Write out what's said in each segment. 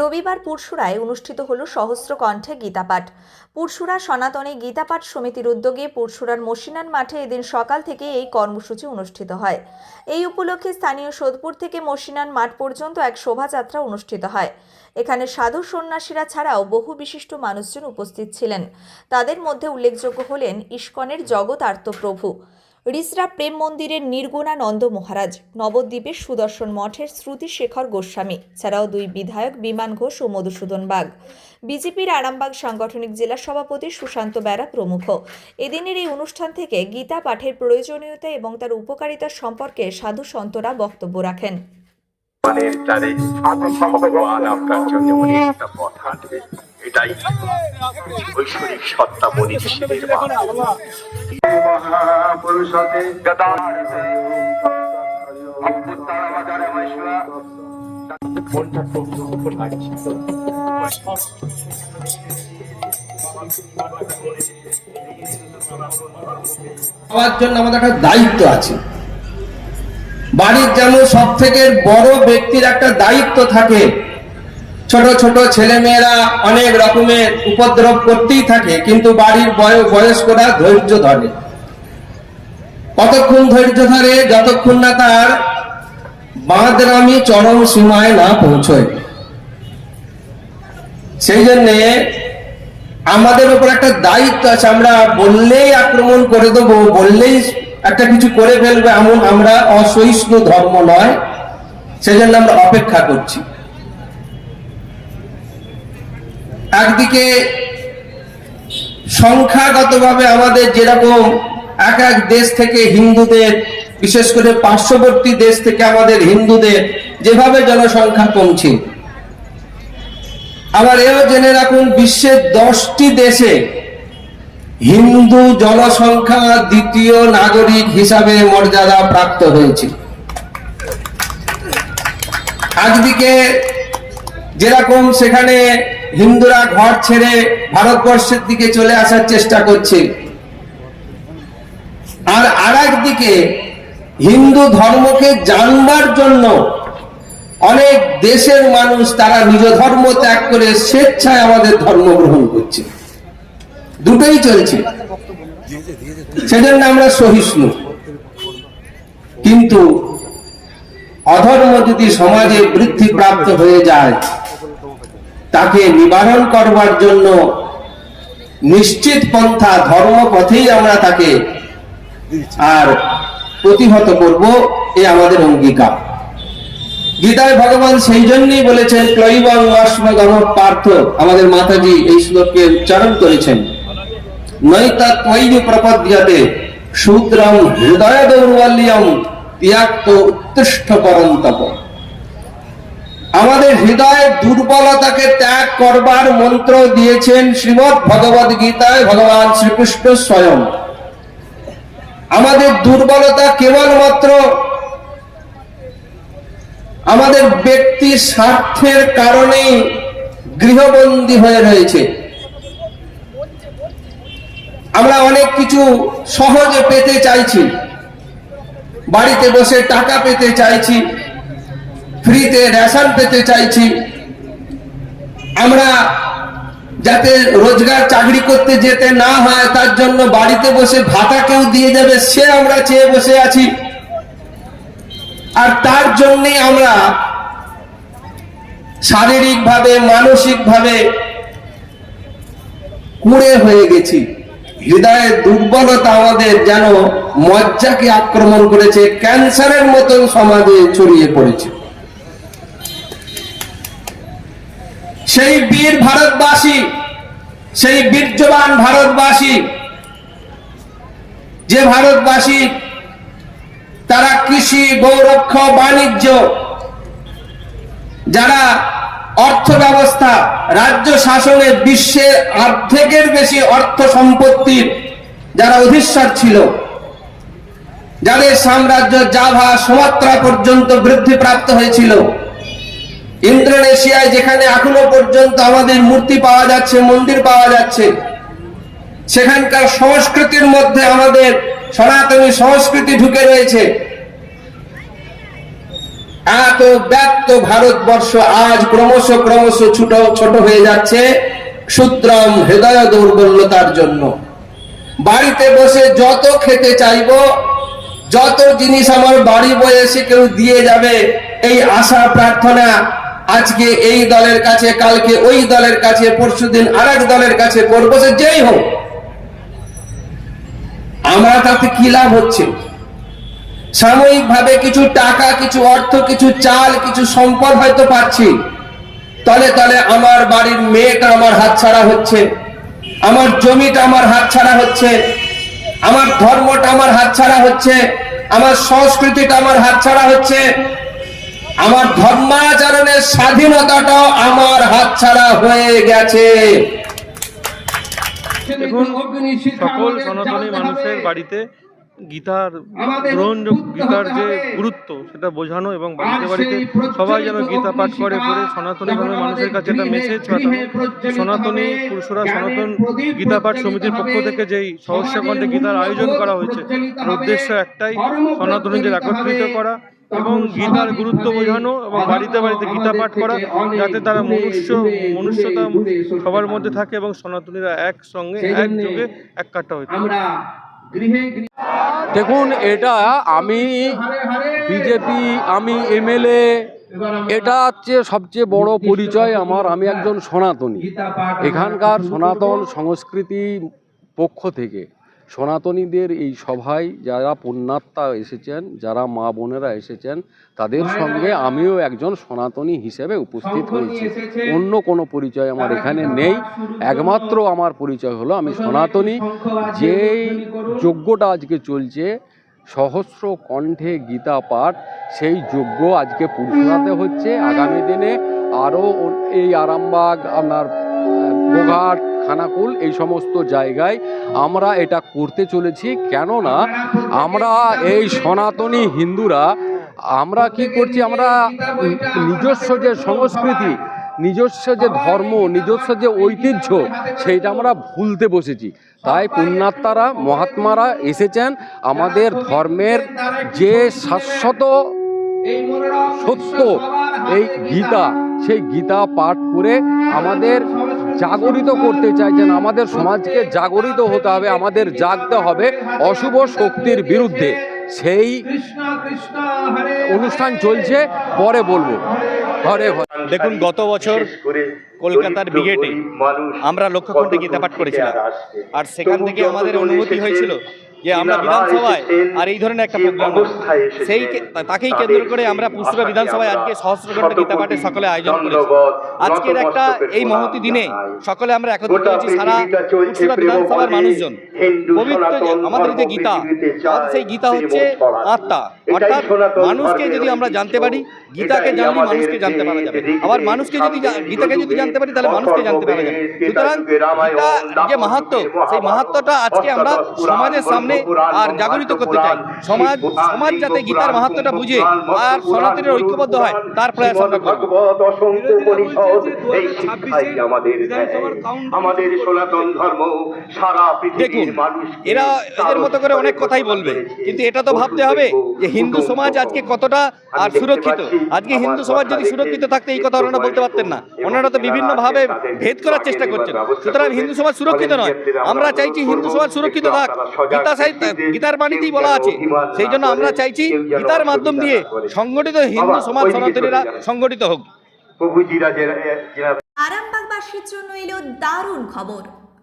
রবিবার পুরসুরায় অনুষ্ঠিত হল সহস্র কণ্ঠে গীতাপাঠ। পুরসুরা সনাতনে গীতাপাঠ সমিতির উদ্যোগে পুরসুরার মসিনান মাঠে এদিন সকাল থেকে এই কর্মসূচি অনুষ্ঠিত হয়। এই উপলক্ষে স্থানীয় সোদপুর থেকে মসিনান মাঠ পর্যন্ত এক শোভাযাত্রা অনুষ্ঠিত হয়। এখানে সাধু সন্ন্যাসীরা ছাড়াও বহু বিশিষ্ট মানুষজন উপস্থিত ছিলেন। তাদের মধ্যে উল্লেখযোগ্য হলেন ইস্কনের জগতার্থ প্রভু রিসরা প্রেম মন্দিরের নির্গুণানন্দ মহারাজ, নবদ্বীপের সুদর্শন মঠের শ্রুতি শেখর গোস্বামী, ছাড়াও দুই বিধায়ক বিমান ঘোষ ও মধুসূদন বাগ। বিজেপির আরামবাগ সাংগঠনিক জেলা সভাপতি সুশান্ত বেরা প্রমুখ। এদিনের এই অনুষ্ঠান থেকে গীতা পাঠের প্রয়োজনীয়তা এবং তার উপকারিতা সম্পর্কে সাধু সন্তরা বক্তব্য রাখেন। মানের চারে ভগবান আপনার জন্য অনেকটা পথ হাঁটবে এটাই ঐশ্বরিক সত্তা মনীষীদের বাণী। মহাপুরুষতে মনটা খুব দুঃখ লাগছে হওয়ার জন্য আমাদের একটা দায়িত্ব আছে বাড়ির যেমন সব থেকে বড় ব্যক্তির একটা দায়িত্ব থাকে। ছোট ছোট ছেলে মেয়েরা অনেক রকমের উপদ্রব করতেই থাকে, কিন্তু বাড়ির বয়, বয়স্করা ধৈর্য ধরে। কতক্ষণ ধৈর্য ধরে, যতক্ষণ না তার বাঁধরামি চরম সীমায় না পৌঁছয়। সেই জন্যে আমাদের উপর একটা দায়িত্ব আছে, আমরা বললেই আক্রমণ করে দেবো, বললেই একটা কিছু করে ফেলবে এমন আমরা অসহিষ্ণু ধর্ম নয় সেই জন্য আমরা অপেক্ষা করছি। একদিকে সংখ্যাগতভাবে আমাদের যেরকম এক এক দেশ থেকে হিন্দুদের, বিশেষ করে পার্শ্ববর্তী দেশ থেকে আমাদের হিন্দুদের যেভাবে জনসংখ্যা কমছে। আবার এও জেনে রাখুন, বিশ্বের দশটি দেশে হিন্দু জনসংখ্যা দ্বিতীয় নাগরিক হিসাবে মর্যাদা প্রাপ্ত হয়েছিল। একদিকে যেরকম সেখানে হিন্দুরা ঘর ছেড়ে ভারতবর্ষের দিকে চলে আসার চেষ্টা করছে, আর আর দিকে হিন্দু ধর্মকে জানবার জন্য অনেক দেশের মানুষ তারা নিজ ধর্ম ত্যাগ করে স্বেচ্ছায় আমাদের ধর্ম গ্রহণ করছে। দুটোই চলছে। সেজন্য আমরা সহিষ্ণু। কিন্তু অধর্ম যদি সমাজে বৃদ্ধি প্রাপ্ত হয়ে যায়, তাকে নিবারণ করবার জন্য নিশ্চিত পন্থা ধর্ম পথেই আমরা তাকে আর প্রতিহত করব, এ আমাদের অঙ্গীকার। গীতায় ভগবান সেই জন্যই বলেছেন, ক্লৈবং পার্থ। আমাদের মাতাজি এই শ্লোককে উচ্চারণ করেছেন। নৈতা হৃদয় আমাদের হৃদয়ের দুর্বলতাকে ত্যাগ করবার মন্ত্র দিয়েছেন শ্রীমৎ ভগবদ গীতায় ভগবান শ্রীকৃষ্ণ স্বয়ং। আমাদের দুর্বলতা কেবলমাত্র আমাদের ব্যক্তি স্বার্থের কারণেই গৃহবন্দী হয়ে রয়েছে। আমরা অনেক কিছু সহজে পেতে চাইছি। বাড়িতে বসে টাকা পেতে চাইছি, ফ্রিতে রেশন পেতে চাইছি। আমরা যাতে রোজগার চাকরি করতে যেতে না হয়, তার জন্য বাড়িতে বসে ভাতা কেউ দিয়ে যাবে সে আমরা চেয়ে বসে আছি। আর তার জন্যে আমরা শারীরিকভাবে, মানসিকভাবে কুড়ে হয়ে গেছি। হৃদয়ের দুর্বলতা আমাদের যেন মজ্জাকে আক্রমণ করেছে, ক্যান্সারের মতন সমাজে ছড়িয়ে পড়েছে। সেই বীর ভারতবাসী, সেই বীর্যবান ভারতবাসী, যে ভারতবাসী, তারা কৃষি, গৌরক্ষ, বাণিজ্য, যারা অর্থ ব্যবস্থা রাজ্য শাসনে বিশ্বের অর্ধেকের বেশি অর্থ সম্পত্তির যারা অধীশ্বর ছিল, যাদের সাম্রাজ্য জাভা সুমাত্রা পর্যন্ত বৃদ্ধি প্রাপ্ত হয়েছিল। ইন্দ্রনেশিয়ায় যেখানে এখনও পর্যন্ত আমাদের মূর্তি পাওয়া যাচ্ছে, মন্দির পাওয়া যাচ্ছে, সেখানকার সংস্কৃতির মধ্যে আমাদের সনাতনী সংস্কৃতি ঢুকে রয়েছে। এত ব্যক্ত ভারতবর্ষ আজ ক্রমশ ক্রমশ ছোট ছোট হয়ে যাচ্ছে সূত্রম হৃদয় দুর্বলতার জন্য। বাড়িতে বসে যত খেতে চাইব, যত জিনিস আমার বাড়ি বয়ে এসে কেউ দিয়ে যাবে, এই আশা প্রার্থনা আজকে এই দলের কাছে, কালকে ওই দলের কাছে, পরশুদিন আরেক দলের কাছে করব, সে যেই হোক। আমরা তাতে কি লাভ হচ্ছে? সাময়িক ভাবে কিছু টাকা, কিছু অর্থ, কিছু চাল, কিছু সম্পদ হয়তো পাচ্ছি। তলে তলে আমার বাড়ির মেয়েটা আমার হাতছাড়া হচ্ছে। আমার জমিটা আমার হাতছাড়া হচ্ছে। আমার ধর্মটা আমার হাতছাড়া হচ্ছে। আমার সংস্কৃতিটা আমার হাতছাড়া হচ্ছে। আমার ধর্মাচরণের স্বাধীনতাটাও আমার হাতছাড়া হয়ে গেছে। দেখুন, সকল সনাতনী মানুষের বাড়িতে গীতার গ্রহণযোগ্য গীতার যে গুরুত্ব সেটা বোঝানো এবং বাড়িতে বাড়িতে সবাই যেন গীতা পাঠ করে পড়ে সনাতনী ধর্মের মানুষের কাছে একটা মেসেজ পাঠানো সনাতনী পুরুষরা সনাতন গীতা পাঠ সমিতির পক্ষ থেকে যেই সহস্র কণ্ঠে গীতার আয়োজন করা হয়েছে তার উদ্দেশ্য একটাই সনাতনীদের একত্রিত করা এবং গীতার গুরুত্ব বোঝানো এবং বাড়িতে বাড়িতে গীতা পাঠ করা যাতে তারা মনুষ্য মনুষ্যতা সবার মধ্যে থাকে এবং সনাতনীরা একসঙ্গে একযোগে এক কাট্টা হয়ে থাকে। দেখুন, এটা আমি বিজেপি, আমি এমএলএ, এটা হচ্ছে সবচেয়ে বড় পরিচয় আমার। আমি একজন সনাতনী। এখানকার সনাতন সংস্কৃতি পক্ষ থেকে। সনাতনীদের এই সভায় যারা পুণ্যাত্মা এসেছেন যারা মা বোনেরা এসেছেন তাদের সঙ্গে আমিও একজন সনাতনী হিসেবে উপস্থিত হয়েছি। অন্য কোনো পরিচয় আমার এখানে নেই। একমাত্র আমার পরিচয় হলো আমি সনাতনী। যেই যজ্ঞটা আজকে চলছে সহস্র কণ্ঠে গীতা পাঠ সেই যজ্ঞ আজকে পুরসুরাতে হচ্ছে। আগামী দিনে আরও এই আরামবাগ আপনার গোঘাট খানাকুল, এই সমস্ত জায়গায় আমরা এটা করতে চলেছি। কেননা আমরা এই সনাতনী হিন্দুরা, আমরা কি করছি, আমরা নিজস্ব যে সংস্কৃতি, নিজস্ব যে ধর্ম, নিজস্ব যে ঐতিহ্য, সেইটা আমরা ভুলতে বসেছি। তাই পুণ্যাত্মারা, মহাত্মারা এসেছেন আমাদের ধর্মের যে শাশ্বত সত্য, এই গীতা, সেই গীতা পাঠ করে আমাদের জাগরিত করতে চাইছেন। আমাদের সমাজকে জাগরিত হতে হবে আমাদের জাগতে হবে অশুভ শক্তির বিরুদ্ধে। সেই অনুষ্ঠান চলছে পরে বলব। ঘরে ঘরে। দেখুন গত বছর কলকাতার বিগেটে আমরা লক্ষ্য করতে গীতা পাঠ করেছিলাম। আর সেখান থেকে আমাদের অনুমতি হয়েছিল যে আমরা বিধানসভায় আর এই ধরনের একটা প্রোগ্রাম সেই তাকেই কেন্দ্র করে আমরা পুষ্পা বিধানসভায় আজকে সহস্রঘণ্টা গীতা পাঠের সকলে আয়োজন করেছি। আজকের একটা এই মহতি দিনে সকলে আমরা একত্রিত হয়েছি সারা পুষ্পা বিধানসভার মানুষজন। পবিত্র যে আমাদের যে গীতা সেই গীতা হচ্ছে আত্মা। অর্থাৎ মানুষকে যদি আমরা জানতে পারি গীতাকে জানলে মানুষকে জানতে পারা যাবে। আবার মানুষকে যদি গীতাকে যদি জানতে পারি তাহলে মানুষকে জানতে পারা যাবে। সুতরাং গীতা যে মাহাত্ম সেই মাহাত্মটা আজকে আমরা সমাজের সামনে আর জাগরিত করতে চাই। সমাজ সমাজ যাতে গীতার মাহাত্মটা বুঝে আর সনাতনের ঐক্যবদ্ধ হয় তার প্রয়াস আমরা করব। ভাগবত অসংখ্য পরিষদ এই শিক্ষাই আমাদের সনাতন ধর্ম সারা দেখুন এরা এদের মতো করে অনেক কথাই বলবে কিন্তু এটা তো ভাবতে হবে যে হিন্দু সমাজ আজকে কতটা আর সুরক্ষিত? আজকে হিন্দু সমাজ যদি সুরক্ষিত থাকতে এই কথা ওনারা বলতে পারতেন না। ওনারা তো বিভিন্ন ভাবে ভেদ করার চেষ্টা করছেন। সুতরাং হিন্দু সমাজ সুরক্ষিত নয়। আমরা চাইছি হিন্দু সমাজ সুরক্ষিত থাক গীতা সাহিত্য গীতার বাণীতেই বলা আছে। সেই জন্য আমরা চাইছি গীতার মাধ্যম দিয়ে সংগঠিত হিন্দু সমাজ সনাতনীরা সংগঠিত হোক। আরামবাগবাসীর জন্য এলো দারুণ খবর।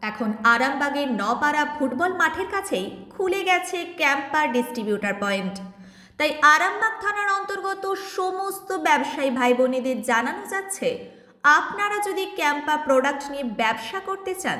এখন আরামবাগের নপাড়া ফুটবল মাঠের কাছেই খুলে গেছে ক্যাম্পার ডিস্ট্রিবিউটার পয়েন্ট। তাই আরামবাগ থানার অন্তর্গত সমস্ত ব্যবসায়ী ভাই বোনেদের জানানো যাচ্ছে আপনারা যদি ক্যাম্পা প্রোডাক্ট নিয়ে ব্যবসা করতে চান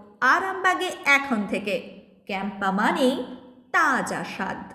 আরামবাগে এখন থেকে। ক্যাম্পা মানেই তাজা স্বাদ।